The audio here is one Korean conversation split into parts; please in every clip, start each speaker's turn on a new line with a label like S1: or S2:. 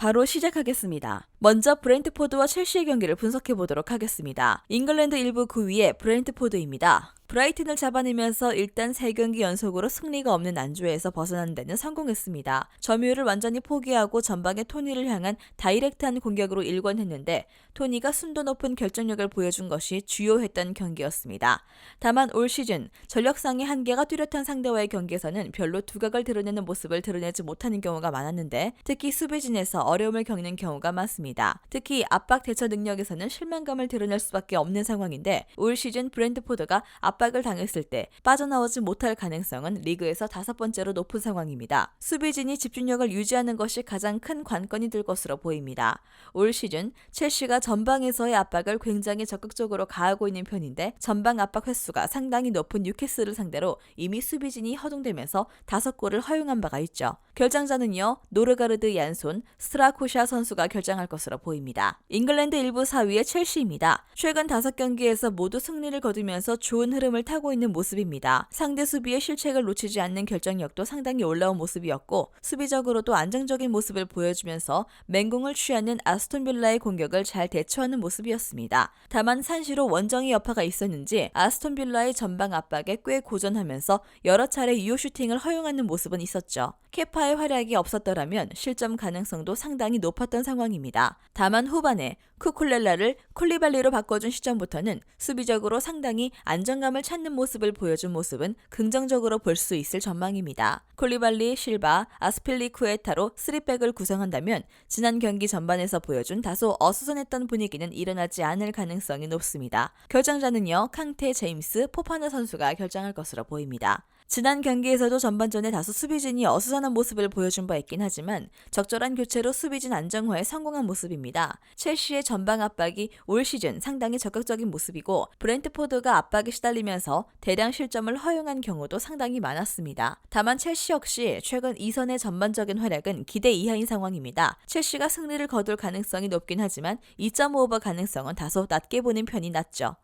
S1: 바로 시작하겠습니다. 먼저 브렌트포드와 첼시의 경기를 분석해 보도록 하겠습니다. 잉글랜드 1부 9위의 브렌트포드입니다. 브라이튼을 잡아내면서 일단 3경기 연속으로 승리가 없는 안주에서 벗어나는 데는 성공했습니다. 점유율을 완전히 포기하고 전방의 토니를 향한 다이렉트한 공격으로 일관했는데 토니가 순도 높은 결정력을 보여준 것이 주요했던 경기였습니다. 다만 올 시즌 전력상의 한계가 뚜렷한 상대와의 경기에서는 별로 두각을 드러내는 모습을 드러내지 못하는 경우가 많았는데 특히 수비진에서 어려움을 겪는 경우가 많습니다. 특히 압박 대처 능력에서는 실망감을 드러낼 수밖에 없는 상황인데 올 시즌 브랜드포드가 압박 을 당했을 때 빠져나오지 못할 가능성은 리그에서 다섯 번째로 높은 상황입니다. 수비진이 집중력을 유지하는 것이 가장 큰 관건이 될 것으로 보입니다. 올 시즌 첼시가 전방에서의 압박을 굉장히 적극적으로 가하고 있는 편인데 전방 압박 횟수가 상당히 높은 뉴캐슬을 상대로 이미 수비진이 허둥대면서 다섯 골을 허용한 바가 있죠. 결장자는요 노르가르드 얀손 스트라코샤 선수가 결장할 것으로 보입니다. 잉글랜드 1부 4위의 첼시입니다. 최근 5경기에서 모두 승리를 거두면서 좋은 흐름 을 타고 있는 모습입니다. 상대 수비의 실책을 놓치지 않는 결정력도 상당히 올라온 모습이었고 수비적으로도 안정적인 모습을 보여주면서 맹공을 취하는 아스톤 빌라의 공격을 잘 대처하는 모습이었습니다. 다만 산시로 원정의 여파가 있었는지 아스톤 빌라의 전방 압박에 꽤 고전하면서 여러 차례 유효 슈팅을 허용하는 모습은 있었죠. 케파의 활약이 없었더라면 실점 가능성도 상당히 높았던 상황입니다. 다만 후반에 쿠쿨렐라를 콜리발리로 바꿔준 시점부터는 수비적으로 상당히 안정감을 찾는 모습을 보여준 모습은 긍정적으로 볼 수 있을 전망입니다. 콜리발리, 실바, 아스필리쿠에타로 3백을 구성한다면 지난 경기 전반에서 보여준 다소 어수선했던 분위기는 일어나지 않을 가능성이 높습니다. 결정자는요, 캉테, 제임스, 포파나 선수가 결정할 것으로 보입니다. 지난 경기에서도 전반전에 다소 수비진이 어수선한 모습을 보여준 바 있긴 하지만 적절한 교체로 수비진 안정화에 성공한 모습입니다. 첼시의 전방 압박이 올 시즌 상당히 적극적인 모습이고 브렌트포드가 압박에 시달리면서 대량 실점을 허용한 경우도 상당히 많았습니다. 다만 첼시 역시 최근 이선의 전반적인 활약은 기대 이하인 상황입니다. 첼시가 승리를 거둘 가능성이 높긴 하지만 2.5오버 가능성은 다소 낮게 보는 편이 낫죠.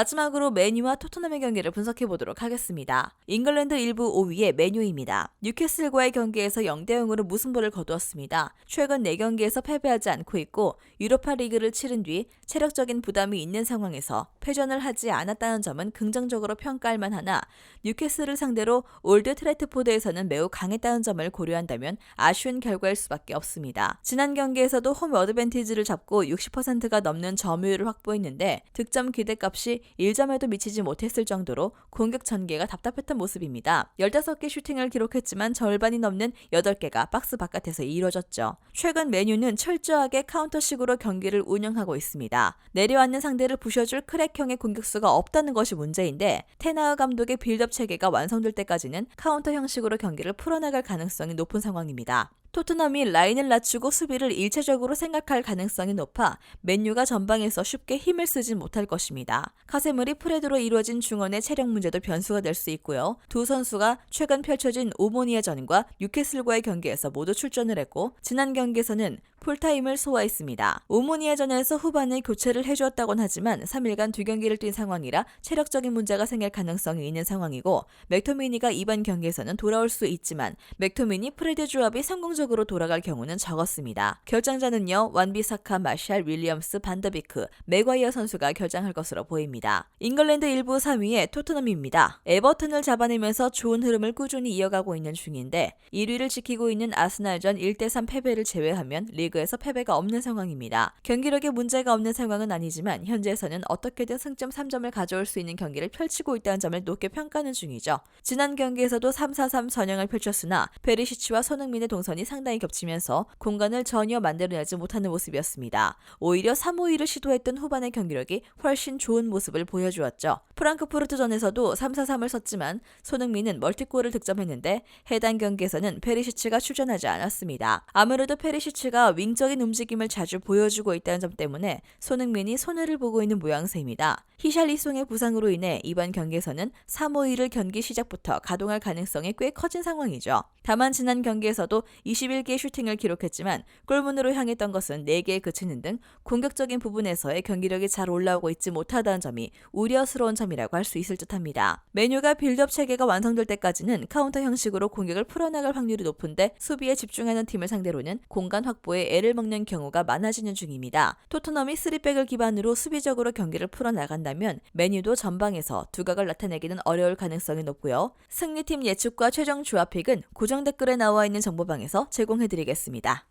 S1: 마지막으로 메뉴와 토트넘의 경기를 분석해 보도록 하겠습니다. 잉글랜드 1부 5위의 메뉴입니다. 뉴캐슬과의 경기에서 0대 0으로 무승부를 거두었습니다. 최근 4경기에서 패배하지 않고 있고 유로파 리그를 치른 뒤 체력적인 부담이 있는 상황에서 패전을 하지 않았다는 점은 긍정적으로 평가할 만하나 뉴캐슬을 상대로 올드 트레트포드에서는 매우 강했다는 점을 고려한다면 아쉬운 결과일 수밖에 없습니다. 지난 경기에서도 홈 어드밴티지를 잡고 60%가 넘는 점유율을 확보했는데 득점 기대값이 1점에도 미치지 못했을 정도로 공격 전개가 답답했던 모습입니다. 15개 슈팅을 기록했지만 절반이 넘는 8개가 박스 바깥에서 이루어졌죠. 최근 메뉴는 철저하게 카운터식으로 경기를 운영하고 있습니다. 내려앉는 상대를 부셔줄 크랙형의 공격수가 없다는 것이 문제인데 테나우 감독의 빌드업 체계가 완성될 때까지는 카운터 형식으로 경기를 풀어나갈 가능성이 높은 상황입니다. 토트넘이 라인을 낮추고 수비를 일차적으로 생각할 가능성이 높아 맨유가 전방에서 쉽게 힘을 쓰진 못할 것입니다. 카세물이 프레드로 이루어진 중원의 체력 문제도 변수가 될 수 있고요. 두 선수가 최근 펼쳐진 오모니아전과 뉴캐슬과의 경기에서 모두 출전을 했고 지난 경기에서는 풀타임을 소화했습니다. 오모니아 전에서 후반에 교체를 해주었다곤 하지만 3일간 두 경기를 뛴 상황이라 체력적인 문제가 생길 가능성이 있는 상황이고 맥토미니가 이번 경기에서는 돌아올 수 있지만 맥토미니 프레드 조합이 성공적으로 돌아갈 경우는 적었습니다. 결장자는요 완비사카, 마샬, 윌리엄스, 반더비크, 맥과이어 선수가 결장할 것으로 보입니다. 잉글랜드 1부 3위의 토트넘입니다. 에버튼을 잡아내면서 좋은 흐름을 꾸준히 이어가고 있는 중인데 1위를 지키고 있는 아스날전 1대3 패배를 제외하면 리그 리그에서 패배가 없는 상황입니다. 경기력에 문제가 없는 상황은 아니지만 현재에서는 어떻게든 승점 3점을 가져올 수 있는 경기를 펼치고 있다는 점을 높게 평가하는 중이죠. 지난 경기에서도 3-4-3 전형을 펼쳤으나 베리시치와 손흥민의 동선이 상당히 겹치면서 공간을 전혀 만들어내지 못하는 모습이었습니다. 오히려 3-5-2를 시도했던 후반의 경기력이 훨씬 좋은 모습을 보여주었죠. 프랑크푸르트전에서도 3-4-3을 썼지만 손흥민은 멀티골을 득점했는데 해당 경기에서는 페리시치가 출전하지 않았습니다. 아무래도 페리시치가 윙적인 움직임을 자주 보여주고 있다는 점 때문에 손흥민이 손해를 보고 있는 모양새입니다. 히샬리송의 부상으로 인해 이번 경기에서는 3, 5일을 경기 시작부터 가동할 가능성이 꽤 커진 상황이죠. 다만 지난 경기에서도 21개의 슈팅을 기록했지만 골문으로 향했던 것은 4개에 그치는 등 공격적인 부분에서의 경기력이 잘 올라오고 있지 못하다는 점이 우려스러운 점이라고 할 수 있을 듯합니다. 메뉴가 빌드업 체계가 완성될 때까지는 카운터 형식으로 공격을 풀어나갈 확률이 높은데 수비에 집중하는 팀을 상대로는 공간 확보에 애를 먹는 경우가 많아지는 중입니다. 토트넘이 3백을 기반으로 수비적으로 경기를 풀어나간다면 메뉴도 전방에서 두각을 나타내기는 어려울 가능성이 높고요. 승리팀 예측과 최종 조합픽은 고정 댓글에 나와 있는 정보방에서 제공해드리겠습니다.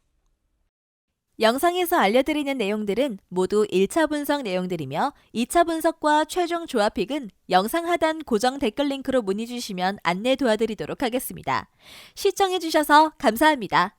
S1: 영상에서 알려드리는 내용들은 모두 1차 분석 내용들이며 2차 분석과 최종 조합픽은 영상 하단 고정 댓글 링크로 문의 주시면 안내 도와드리도록 하겠습니다. 시청해주셔서 감사합니다.